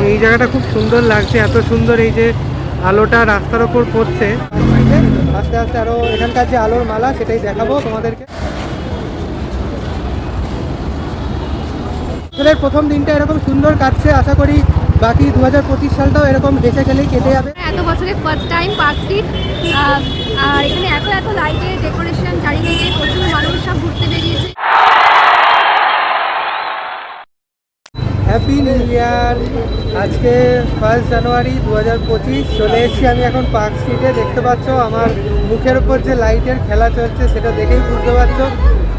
এবং এই জায়গাটা খুব সুন্দর লাগছে, এত সুন্দর এই যে আলোটা রাস্তার ওপর পড়ছে। আস্তে আস্তে আরও এখানকার যে আলোর মালা, সেটাই দেখাবো তোমাদেরকে। বছরের প্রথম দিনটা এরকম সুন্দর কাটছে, আশা করি বাকি দু হাজার পঁচিশ সালটাও এরকম হেসে খেলেই কেটে যাবে। এত বছরের ফার্স্ট টাইম পার্ক স্ট্রিট আর এখানে এত এত লাইটের ডেকোরেশন চারিদিকে প্রচুর মানুষ সব ঘুরতে বেরিয়েছে। হ্যাপি নিউ ইয়ার আজকে ফার্স্ট জানুয়ারি দু হাজার পঁচিশ, চলে এসেছি আমি এখন পার্ক স্ট্রিটে দেখতে পাচ্ছ আমার মুখের ওপর যে লাইটের খেলা চলছে, সেটা দেখেই বুঝতে পারছ।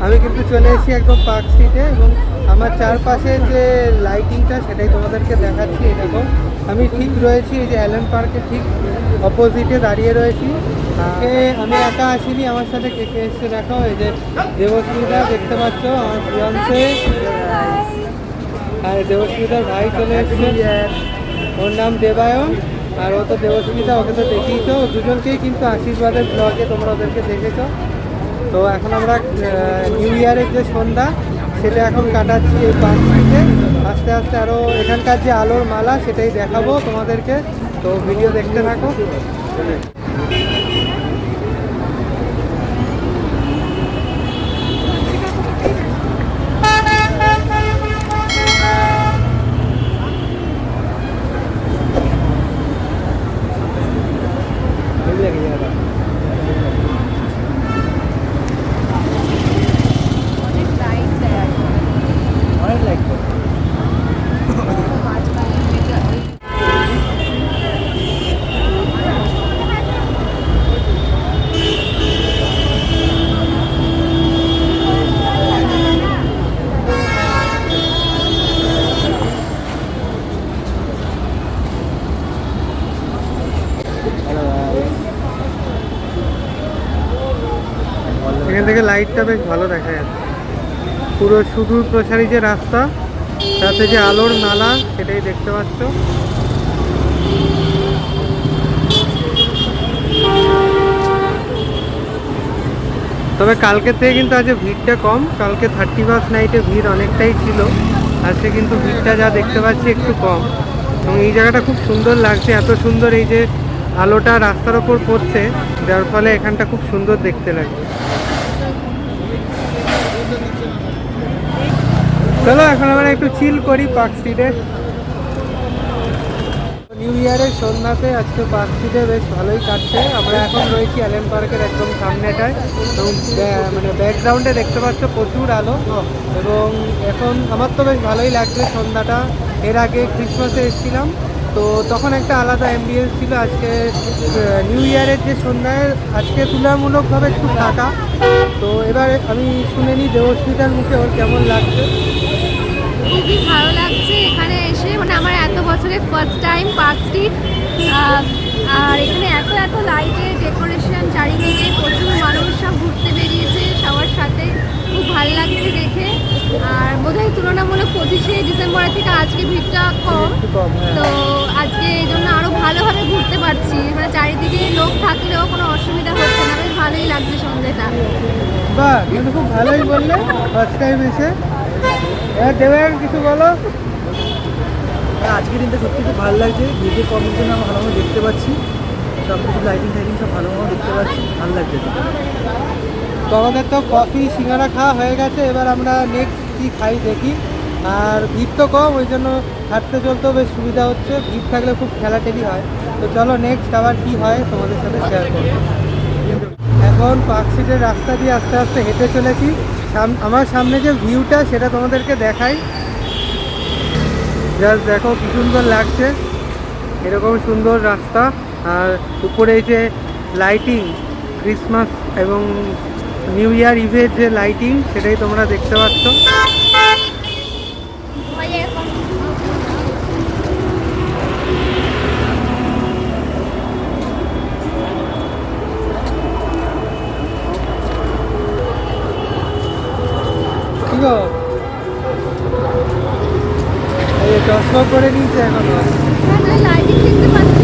আমি কিন্তু চলে এসেছি একদম পার্ক স্ট্রিটে এবং আমার চারপাশে যে লাইটিংটা সেটাই তোমাদেরকে দেখাচ্ছি এরকম আমি ঠিক রয়েছি, এই যে অ্যালেন পার্কের ঠিক অপোজিটে দাঁড়িয়ে রয়েছি। আমি একা আসিনি, আমার সাথে কে কে এসছে দেখো। এই যে দেবস্মিতা দেখতে পাচ্ছ আমার ফিয়ন্সে আর দেবস্মিতার ভাই চলে এসেছে। ওর নাম দেবায়ন, আর ও তো দেবস্মিতা, ওকে তো দেখিয়েছো। দুজনকেই কিন্তু আশীর্বাদের ব্লগে তোমরা ওদেরকে দেখেছ। তো এখন আমরা নিউ ইয়ারের যে সন্ধ্যা, সেটা এখন কাটাচ্ছি এই পার্কটিতে আস্তে আস্তে আরও এখানকার যে আলোর মালা, সেটাই দেখাবো তোমাদেরকে। তো ভিডিও দেখতে থাকো অনেক লাইট দেয় অনেক লাইক এখান থেকে লাইটটা বেশ ভালো দেখা যাচ্ছে। পুরো সুদূর প্রসারী যে রাস্তা, তাতে যে আলোর নালা, সেটাই দেখতে পাচ্ছ। তবে কালকের থেকে কিন্তু আজকে ভিড়টা কম। কালকে থার্টি ফার্স্ট নাইটে ভিড় অনেকটাই ছিল। আজকে কিন্তু ভিড়টা যা দেখতে পাচ্ছি একটু কম। এবং এই জায়গাটা খুব সুন্দর লাগছে। এত সুন্দর এই যে আলোটা রাস্তার ওপর পড়ছে, যার ফলে এখানটা খুব সুন্দর দেখতে লাগে। চলো, এখন আমরা একটু চিল করি পার্ক স্ট্রিটে নিউ ইয়ারের সন্ধ্যাতে আজকে পার্ক স্ট্রিটে বেশ ভালোই কাটছে। আমরা এখন রয়েছি অ্যালেন পার্কের একদম সামনেটায়। এবং মানে ব্যাকগ্রাউন্ডে দেখতে পাচ্ছ প্রচুর আলো। এবং এখন আমার তো বেশ ভালোই লাগছে সন্ধ্যাটা। এর আগে ক্রিসমাসে এসেছিলাম। তো তখন একটা আলাদা অ্যাম্বিয়েন্স ছিল আজকে নিউ ইয়ারের যে সন্ধ্যায়, আজকে তুলনামূলকভাবে একটু ফাঁকা। তো এবার আমি শুনে নিই দেবস্মিতার মুখে ওর কেমন লাগছে। খুবই ভালো লাগছে এখানে এসে। মানে আমার এত বছরের ফার্স্ট টাইম পার্ক স্ট্রিট আর এখানে এত এত লাইটের ডেকোরেশন চারিদিকে প্রচুর মানুষ সব ঘুরতে বেরিয়েছে সবার সাথে। খুব ভালো লাগছে দেখে। আর বোধহয় তুলনামূলক পঁচিশে ডিসেম্বরের থেকে আজকে ভিড়টা কম। কম হ্যাঁ। তো আজকে এই জন্য আরও ভালোভাবে ঘুরতে পারছি। মানে চারিদিকে লোক থাকলেও কোনো অসুবিধা হচ্ছে না। বেশ ভালোই লাগছে সন্ধ্যেটা বাহ কিন্তু খুব ভালোই বললে ফার্স্ট টাইম এসে। এবার দেবেন কিছু বলো? হ্যাঁ, আজকের দিনটা সত্যি খুব ভালো লাগছে। আমরা ভালোভাবে দেখতে পাচ্ছি। সব কিছু লাইটিং টাইটিং সব ভালোভাবে দেখতে পাচ্ছি। ভালো লাগছে। তো আমাদের তো কফি সিঙ্গারা খাওয়া হয়ে গেছে, এবার আমরা নেক্সট কি খাই দেখি। আর ভিড় তো কম, ওই জন্য হাঁটতে চলতেও বেশ সুবিধা হচ্ছে, ভিড় থাকলে খুব ঠেলাঠেলি হয়। তো চলো নেক্সট আবার কি হয় তোমাদের সাথে শেয়ার করব। এখন পার্ক সিটের রাস্তা দিয়ে আস্তে আস্তে হেঁটে চলেছি। আমার সামনে যে ভিউটা সেটা তোমাদেরকে দেখাই। জাস্ট দেখো কি সুন্দর লাগছে। এরকম সুন্দর রাস্তা। আর উপরে এই যে লাইটিং ক্রিসমাস এবং নিউ ইয়ার ইভের যে লাইটিং সেটাই তোমরা দেখতে পাচ্ছ। চশমা করে নিয়েছে এখনও লাইটিং দেখতে পাচ্ছি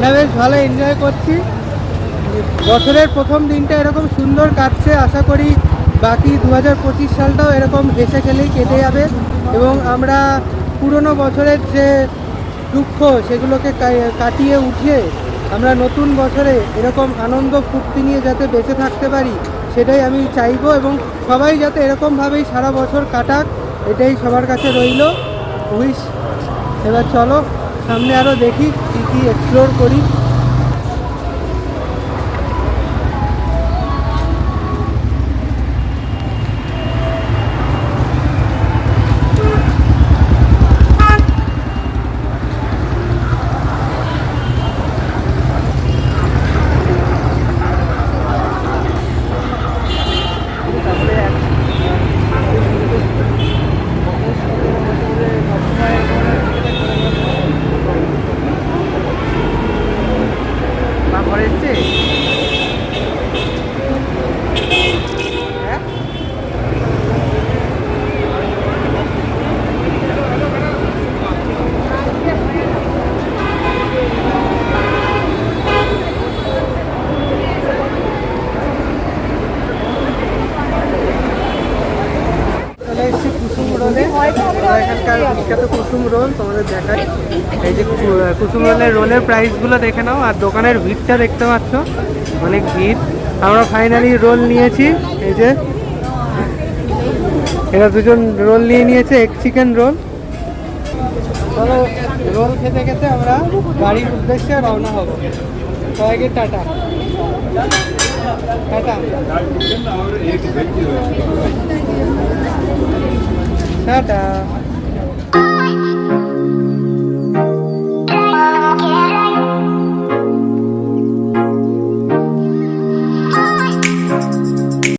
না বেশ ভালো এনজয় করছি। বছরের প্রথম দিনটা এরকম সুন্দর কাটছে, আশা করি বাকি দু হাজার পঁচিশ সালটাও এরকম হেসে খেলেই কেটে যাবে এবং আমরা পুরনো বছরের যে দুঃখ সেগুলোকে কাটিয়ে উঠিয়ে আমরা নতুন বছরে এরকম আনন্দ ফুর্তি নিয়ে যাতে বেঁচে থাকতে পারি, সেটাই আমি চাইব এবং সবাই যাতে এরকমভাবেই সারা বছর কাটাক, এটাই সবার কাছে রইল। উইশ এবার চলো, সামনে আরও দেখি, কী কী এক্সপ্লোর করি মা ঘরে এসছে হ্যাঁ চলে এসেছি কুসুম রোলে এখানকার বিখ্যাত কুসুম রোল, তোমাদের দেখাই এই যে কুসুম রোলের রোলের প্রাইসগুলো দেখে নাও, আর দোকানের ভিড়টা দেখতে পাচ্ছ। অনেক ভিড়। আমরা ফাইনালি রোল নিয়েছি, এই যে। এরা দুজন রোল নিয়ে নিয়েছে, এক চিকেন রোল চলো, রোল খেতে খেতে আমরা বাড়ির উদ্দেশ্যে রওনা হব। সবাইকে টাটা। টাটা। টাটা।